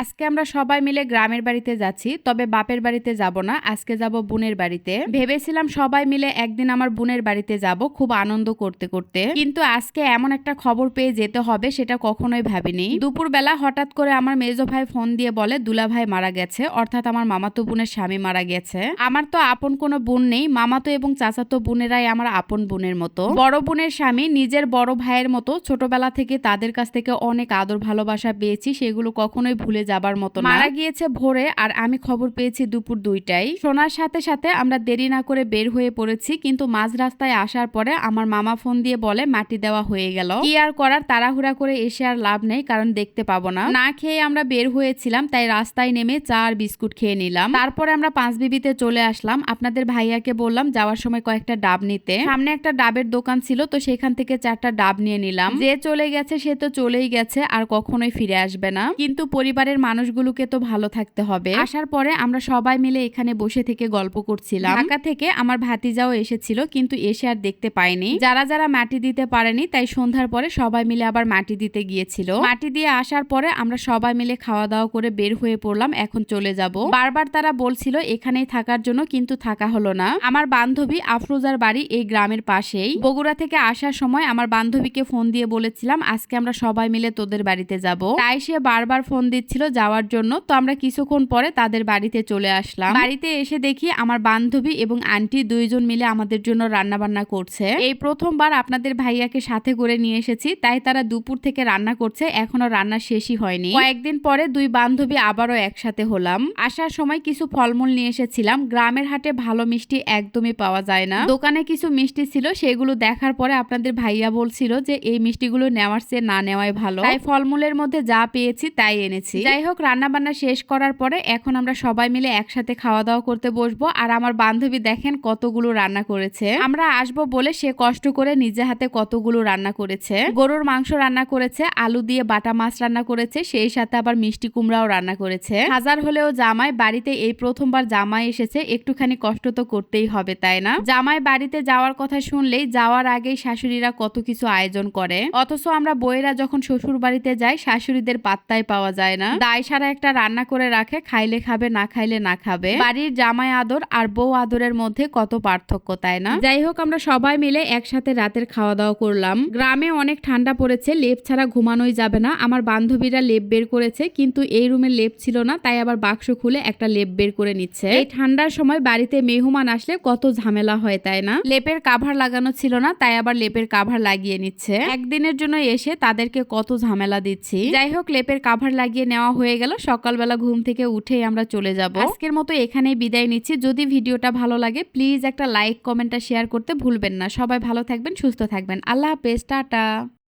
আজকে আমরা সবাই মিলে গ্রামের বাড়িতে যাচ্ছি, তবে বাপের বাড়িতে যাব না, আজকে যাব বোনের বাড়িতে। ভেবেছিলাম সবাই মিলে একদিন আমার বোনের বাড়িতে যাব, খুব আনন্দ করতে করতে। কিন্তু আজকে এমন একটা খবর পেয়ে যেতে হবে সেটা কখনোই ভাবিনি। দুপুরবেলা হঠাৎ করে আমার মেজো ভাই ফোন দিয়ে বলে, দুলা ভাই মারা গেছে, অর্থাৎ আমার মামাতো বোনের স্বামী মারা গেছে। আমার তো আপন কোনো বোন নেই, মামাতো এবং চাচাতো বোনেরাই আমার আপন বোনের মতো। বড় বোনের স্বামী, নিজের বড় ভাইয়ের মতো, ছোটবেলা থেকে তাদের কাছ থেকে অনেক আদর ভালোবাসা পেয়েছি, সেগুলো কখনোই ভুলে যাবার মতো মারা গিয়েছে ভোরে আর আমি খবর পেয়েছি দুপুর দুইটাই শোনার সাথে সাথে আমরা দেরি না করে বের হয়ে পড়েছি, কিন্তু মাঝ রাস্তায় আসার পরে আমার মামা ফোন দিয়ে বলে মাটি দেওয়া হয়ে গেল। কি আর করার, তাড়াহুড়া করে এসে আর লাভ নেই, কারণ দেখতে পাবো না। না খেয়ে আমরা বের হয়েছিলাম, তাই রাস্তায় নেমে চা আর বিস্কুট খেয়ে নিলাম। তারপরে আমরা পাঁচ বিবিতে চলে আসলাম। আপনাদের ভাইয়াকে বললাম, যাওয়ার সময় কয়েকটা ডাব নিতে। সামনে একটা ডাবের দোকান ছিল, তো সেখান থেকে চারটা ডাব নিয়ে নিলাম। যে চলে গেছে, সে তো চলেই গেছে, আর কখনোই ফিরে আসবে না। কিন্তু পরিবারের মানুষগুলোকে তো ভালো থাকতে হবে। আসার পরে আমরা সবাই মিলে এখানে বসে থেকে গল্প করছিলাম। ঢাকা থেকে আমার ভাতিজাও এসেছিল, কিন্তু এসে আর দেখতে পাইনি যারা যারা মাটি দিতে পারেনি, তাই সন্ধ্যার পরে সবাই মিলে আবার মাটি দিতে গিয়েছিল। মাটি দিয়ে আসার পরে আমরা সবাই মিলে খাওয়া দাওয়া করে বের হয়ে পড়লাম, এখন চলে যাব। বারবার তারা বলছিল, এখানেই থাকার জন্য কিন্তু থাকা হলো না। আমার বান্ধবী আফরোজার বাড়ি এই গ্রামের পাশেই। বগুড়া থেকে আসার সময় আমার বান্ধবীকে ফোন দিয়ে বলেছিলাম, আজকে আমরা সবাই মিলে তোদের বাড়িতে যাব। তাই সে বারবার ফোন দিচ্ছিল যাওয়ার জন্য, তো আমরা কিছুক্ষণ পরে তাদের বাড়িতে চলে আসলাম। বাড়িতে এসে দেখি আমার বান্ধবী এবং আন্টি দুইজন মিলে আমাদের জন্য রান্না বান্না করছে। এই প্রথমবার আপনাদের ভাইয়াকে সাথে করে নিয়ে এসেছি, তাই তারা দুপুর থেকে রান্না করছে, এখনও রান্না শেষই হয়নি। কয়েকদিন পরে দুই বান্ধবী আবারও একসাথে হলাম। আসার সময় কিছু ফলমূল নিয়ে এসেছিলাম, গ্রামের হাটে ভালো মিষ্টি একদমই পাওয়া যায় না। দোকানে কিছু মিষ্টি ছিল, সেগুলো দেখার পরে আপনাদের ভাইয়া বলছিল যে এই মিষ্টিগুলো নেওয়ার চেয়ে না নেওয়াই ভালো। তাই ফলমূলের মধ্যে যা পেয়েছি তাই এনেছি। যাই হোক রান্না বান্না শেষ করার পরে এখন আমরা সবাই মিলে একসাথে খাওয়া দাওয়া করতে বসবো। আর আমার বান্ধবী দেখেন কতগুলো রান্না করেছে। আমরা আসব বলে সে কষ্ট করে নিজে হাতে কতগুলো রান্না করেছে। গরুর মাংস রান্না করেছে, আলু দিয়ে বাটা মাছ রান্না করেছে, সেই সাথে আবার মিষ্টি কুমড়াও রান্না করেছে। হাজার হলেও জামাই বাড়িতে এই প্রথমবার জামাই এসেছে, একটুখানি কষ্ট তো করতেই হবে, তাই না? জামাই বাড়িতে যাওয়ার কথা শুনলেই যাওয়ার আগেই শাশুড়িরা কত কিছু আয়োজন করে। অথচ আমরা বইয়েরা যখন শ্বশুর বাড়িতে যাই, শাশুড়িদের পাত্তাই পাওয়া যায় না। দায় সারা একটা রান্না করে রাখে, খাইলে খাবে, না খাইলে না খাবে। বাড়ির জামাই আদর আর বউ আদরের মধ্যে কত পার্থক্য, তাই না? যাই হোক, আমরা সবাই মিলে একসাথে রাতের খাওয়া দাওয়া করলাম। গ্রামে অনেক ঠান্ডা পড়েছে, লেপ ছাড়া ঘুমানোই যাবে না। আমার বান্ধবীরা লেপ বের করেছে, কিন্তু এই রুমে লেপ ছিল না, তাই আবার বাক্স খুলে একটা লেপ বের করে নিচ্ছে। এই ঠান্ডার সময় বাড়িতে মেহমান আসলে কত ঝামেলা হয়, তাই না? লেপের কাভার লাগানো ছিল না, তাই আবার লেপের কাভার লাগিয়ে নিচ্ছে। একদিনের জন্য এসে তাদেরকে কত ঝামেলা দিচ্ছি। যাই হোক, লেপের কাভার লাগিয়ে নেওয়া হয়ে গেল। সকালবেলা ঘুম থেকে উঠে আমরা চলে যাব। আজকের মতো এখানেই বিদায় নিচ্ছি। যদি ভিডিওটা ভালো লাগে প্লিজ একটা লাইক কমেন্টটা শেয়ার করতে ভুলবেন না। সবাই ভালো থাকবেন, সুস্থ থাকবেন। আল্লাহ হাফেজ, টাটা।